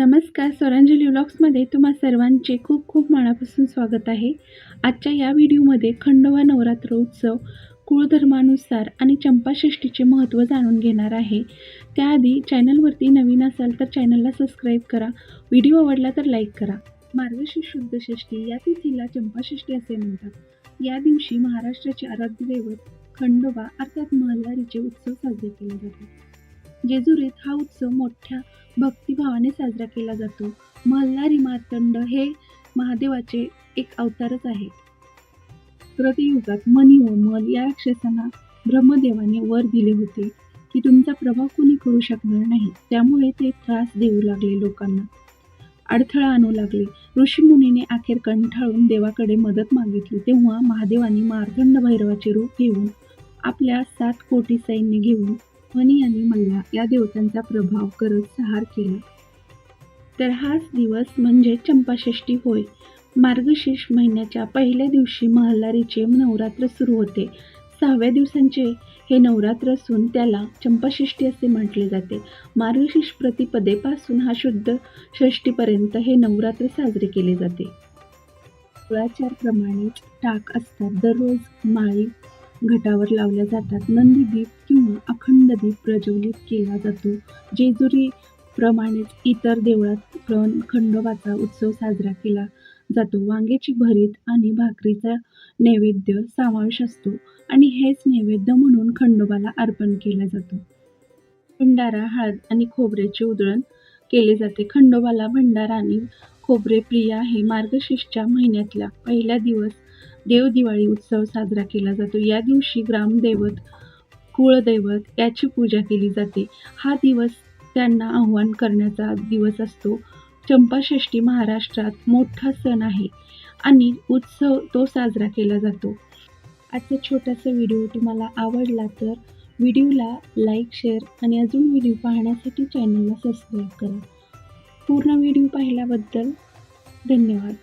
नमस्कार स्वरांजली व्लॉग्समध्ये तुम्हा सर्वांचे खूप खूप मनापासून स्वागत आहे. आजच्या या व्हिडिओमध्ये खंडोबा नवरात्र उत्सव कुळधर्मानुसार आणि चंपाषष्ठीचे महत्त्व जाणून घेणार आहे. त्याआधी चॅनलवरती नवीन असाल तर चॅनलला सबस्क्राईब करा व्हिडिओ आवडला तर लाईक करा. मार्गशीर्ष शुद्ध षष्ठी या तिथीला चंपाषष्ठी असे म्हणतात. या दिवशी महाराष्ट्राचे आराध्य दैवत खंडोबा अर्थात महल्लारीचे उत्सव साजरे केले जातात. जेजुरीत हा उत्सव मोठ्या भक्तिभावाने साजरा केला जातो. मल्हारी मार्तंड हे महादेवाचे एक अवतारच आहे. प्रतियुगात मनी व मल या राक्षसांना ब्रह्मदेवाने वर दिले होते की तुमचा प्रभाव कोणी करू शकणार नाही. त्यामुळे ते त्रास देऊ लागले लोकांना. अडथळा आणू लागले. ऋषीमुनीने अखेर कंठाळून देवाकडे मदत मागितली. तेव्हा महादेवाने मार्तंड भैरवाचे रूप घेऊन आपल्या सात कोटी सैन्य घेऊन मनी आणि मल्ला या देवतांचा प्रभाव करत सहार केला. तर हाच दिवस म्हणजे चंपाषष्ठी होय. मार्गशीर्ष महिन्याच्या पहिल्या दिवशी महल्लारीचे नवरात्र सुरू होते. सहाव्या दिवसांचे हे नवरात्र असून त्याला चंपाषष्ठी असे म्हटले जाते. मार्गशीर्ष प्रतिपदेपासून हा शुद्ध षष्टीपर्यंत हे नवरात्र साजरे केले जाते. कुळाचारप्रमाणेच टाक असतात. दररोज माळी घटावर लावल्या जातात. नंदीदीप किंवा देवी प्रज्वलित केला जातो. जेजुरी प्रमाणेच इतर देवळात खंडोबाचा उत्सव साजरा केला जातो. वांग्याची भरीत आणि भाकरीचा नैवेद्य समावेश असतो आणि हेच नैवेद्य म्हणून खंडोबाला अर्पण केला जातो. भंडारा हळद आणि खोबऱ्याचे उधळण केले जाते. खंडोबाला भंडारा आणि खोबरे प्रिय आहे. मार्गशीर्षच्या महिन्यातला पहिला दिवस देवदिवाळी उत्सव साजरा केला जातो. या दिवशी ग्रामदैवत कुळदैवत याची पूजा केली जाते. हा दिवस त्यांना आव्हान करण्याचा दिवस असतो. चंपाषष्ठी महाराष्ट्रात मोठा सण आहे आणि उत्सव तो साजरा केला जातो. आजचा छोटासा व्हिडिओ तुम्हाला आवडला तर व्हिडिओला लाईक शेअर आणि अजून व्हिडिओ पाहण्यासाठी चॅनलला सबस्क्राईब करा. पूर्ण व्हिडिओ पाहिल्याबद्दल धन्यवाद.